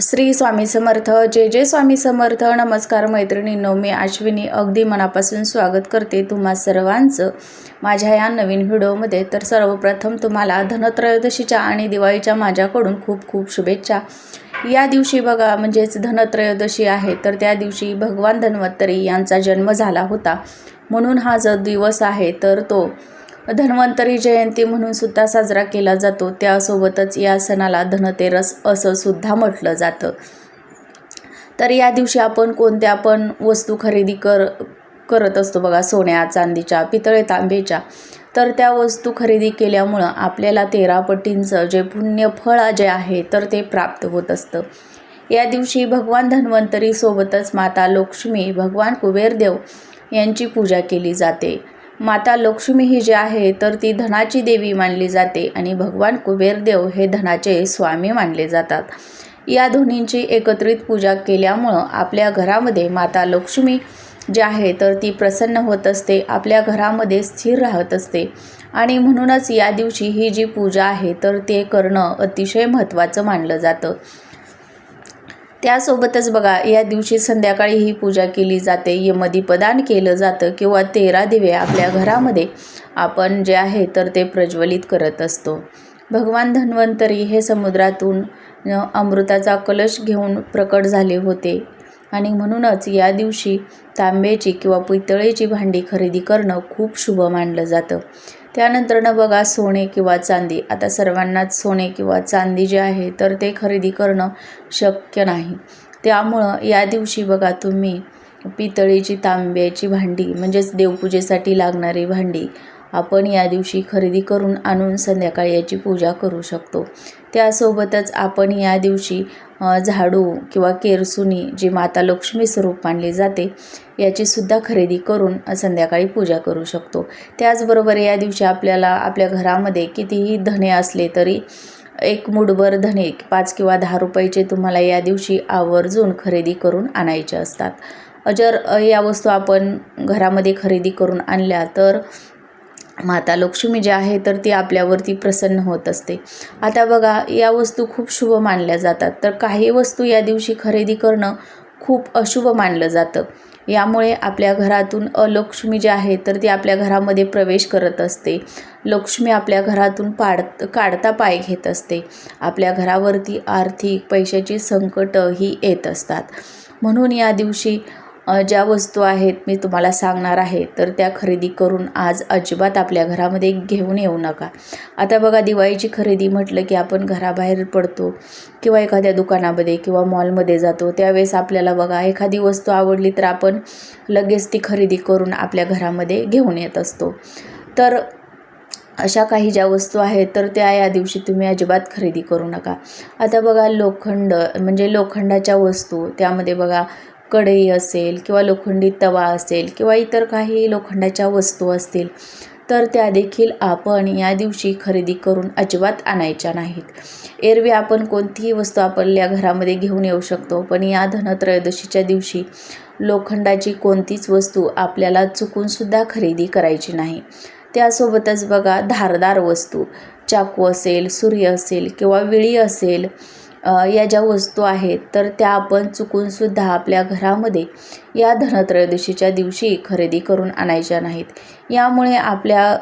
श्री स्वामी समर्थ जय जय स्वामी समर्थ नमस्कार मैत्रिणींनो मी अश्विनी अगदी मनापासून स्वागत करते तुम्हा सर्वांचं माझ्या या नवीन व्हिडिओमध्ये. तर सर्वप्रथम तुम्हाला धनत्रयोदशीच्या आणि दिवाळीच्या माझ्याकडून खूप खूप शुभेच्छा. या दिवशी बघा म्हणजेच धनत्रयोदशी आहे तर त्या दिवशी भगवान धन्वंतरी यांचा जन्म झाला होता. म्हणून हा जो दिवस आहे तर तो धन्वंतरी जयंती म्हणून सुद्धा साजरा केला जातो. त्यासोबतच या सणाला धनतेरस असं सुद्धा म्हटलं जातं. तर या दिवशी आपण कोणत्या पण वस्तू खरेदी कर करत असतो बघा सोन्या चांदीच्या पितळे तांबेच्या. तर त्या वस्तू खरेदी केल्यामुळं आपल्याला तेरा पटींचं जे पुण्यफळ जे आहे तर ते प्राप्त होत असतं. या दिवशी भगवान धन्वंतरीसोबतच माता लक्ष्मी भगवान कुबेरदेव यांची पूजा केली जाते. माता लक्ष्मी ही जी आहे तर ती धनाची देवी मानली जाते आणि भगवान कुबेरदेव हे धनाचे स्वामी मानले जातात. या दोन्हींची एकत्रित पूजा केल्यामुळं आपल्या घरामध्ये माता लक्ष्मी जी आहे तर ती प्रसन्न होत असते आपल्या घरामध्ये स्थिर राहत असते. आणि म्हणूनच या दिवशी ही जी पूजा आहे तर ते करणं अतिशय महत्त्वाचं मानलं जातं. त्यासोबतच बघा या दिवशी संध्याकाळी ही पूजा केली जाते. यमदीपदान केलं जातं किंवा तेरा दिवे आपल्या घरामध्ये आपण जे आहे तर ते प्रज्वलित करत असतो. भगवान धन्वंतरी हे समुद्रातून अमृताचा कलश घेऊन प्रकट झाले होते. आणि म्हणूनच या दिवशी तांब्याची किंवा पितळेची भांडी खरेदी करणं खूप शुभ मानलं जातं. त्यानंतरनं बघा सोने किंवा चांदी. आता सर्वांनाच सोने किंवा चांदी जे आहे तर ते खरेदी करणं शक्य नाही. त्यामुळं या दिवशी बघा तुम्ही पितळीची तांब्याची भांडी म्हणजेच देवपूजेसाठी लागणारी भांडी आपण या दिवशी खरेदी करून आणून संध्याकाळी याची पूजा करू शकतो. त्यासोबतच आपण या दिवशी झाडू किंवा केरसुनी जी माता लक्ष्मी स्वरूप मानली जाते याचीसुद्धा खरेदी करून संध्याकाळी पूजा करू शकतो. त्याचबरोबर या दिवशी आपल्याला आपल्या घरामध्ये कितीही धने असले तरी एक मुठभर धने पाच किंवा दहा रुपयाचे तुम्हाला या दिवशी आवर्जून खरेदी करून आणायचे असतात. जर या वस्तू आपण घरामध्ये खरेदी करून आणल्या तर माता लक्ष्मी जी आहे तर ती आपल्यावरती प्रसन्न होत असते. आता बघा या वस्तू खूप शुभ मानल्या जातात. तर काही वस्तू या दिवशी खरेदी करणं खूप अशुभ मानलं जातं. यामुळे आपल्या घरातून अलक्ष्मी जी आहे तर ती आपल्या घरामध्ये प्रवेश करत असते. लक्ष्मी आपल्या घरातून पाड काढता पाय घेत असते. आपल्या घरावरती आर्थिक पैशाची संकटं ही येत असतात. म्हणून या दिवशी ज्या वस्तू आहेत मी तुम्हाला सांगणार आहे तर त्या खरेदी करून आज अजिबात आपल्या घरामध्ये घेऊन येऊ नका. आता बघा दिवाळीची खरेदी म्हटलं की आपण घराबाहेर पडतो किंवा एखाद्या दुकानामध्ये किंवा मॉलमध्ये जातो त्यावेळेस आपल्याला बघा एखादी वस्तू आवडली तर आपण लगेच ती खरेदी करून आपल्या घरामध्ये घेऊन येत असतो. तर अशा काही ज्या वस्तू आहेत तर त्या या दिवशी तुम्ही अजिबात खरेदी करू नका. आता बघा लोखंड म्हणजे लोखंडाच्या वस्तू त्यामध्ये बघा कढई असेल किंवा लोखंडी तवा असेल किंवा इतर काही लोखंडाच्या वस्तू असतील तर त्या देखील आपण या दिवशी खरेदी करून अजिबात आणायच्या नाहीत. एरवी आपण कोणतीही वस्तू आपल्या घरामध्ये घेऊन येऊ शकतो पण या धनत्रयोदशीच्या दिवशी लोखंडाची कोणतीच वस्तू आपल्याला चुकूनसुद्धा खरेदी करायची नाही. त्यासोबतच बघा धारदार वस्तू चाकू असेल सूर्य असेल किंवा विळी असेल या ज्या वस्तू आहेत तर त्या आपण चुकूनसुद्धा आपल्या घरामध्ये या धनत्रयोदशीच्या दिवशी खरेदी करून आणायच्या नाहीत. यामुळे आपल्या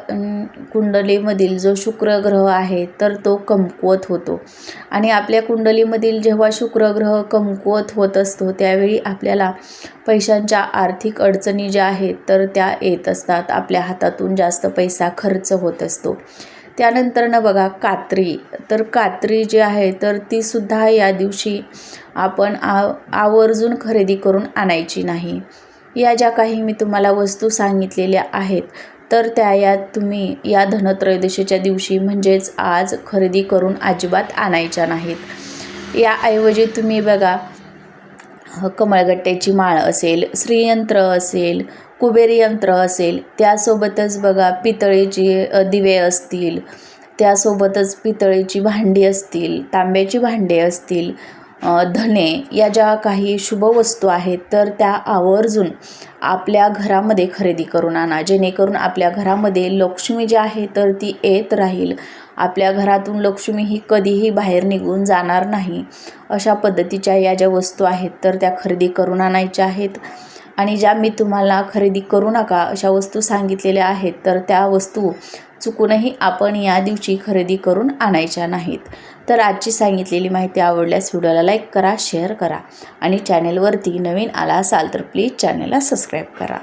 कुंडलीमधील जो शुक्र ग्रह आहे तर तो कमकुवत होतो. आणि आपल्या कुंडलीमधील जेव्हा शुक्र ग्रह कमकुवत होत असतो त्यावेळी आपल्याला पैशांच्या आर्थिक अडचणी ज्या आहेत तर त्या येत असतात. आपल्या हातातून जास्त पैसा खर्च होत असतो. त्यानंतरनं बघा कात्री. तर कात्री जी आहे तर तीसुद्धा या दिवशी आपण आ आवर्जून खरेदी करून आणायची नाही. या ज्या काही मी तुम्हाला वस्तू सांगितलेल्या आहेत तर त्या या तुम्ही या धनत्रयोदशीच्या दिवशी म्हणजेच आज खरेदी करून अजिबात आणायच्या नाहीत. याऐवजी तुम्ही बघा कमळगट्ट्याची माळ असेल श्रीयंत्र असेल कुबेरी यंत्र असेल त्यासोबतच बघा पितळेची दिवे असतील त्यासोबतच पितळेची भांडी असतील तांब्याची भांडे असतील धने या ज्या काही शुभ वस्तू आहेत तर त्या आवर्जून आपल्या घरामध्ये खरेदी करून आणा. जेणेकरून आपल्या घरामध्ये लक्ष्मी जी आहे तर ती येत राहील. आपल्या घरातून लक्ष्मी ही कधीही बाहेर निघून जाणार नाही. अशा पद्धतीच्या या ज्या वस्तू आहेत तर त्या खरेदी करून आणायच्या आहेत. आणि ज्या मी तुम्हाला खरेदी करू नका अशा वस्तू सांगितलेल्या आहेत तर त्या वस्तू चुकूनही आपण या दिवशी खरेदी करून आणायच्या नाहीत. तर आजची सांगितलेली माहिती आवडल्यास व्हिडिओला लाईक करा शेअर करा आणि चॅनेलवरती नवीन आला असाल तर प्लीज चॅनेलला सबस्क्राईब करा.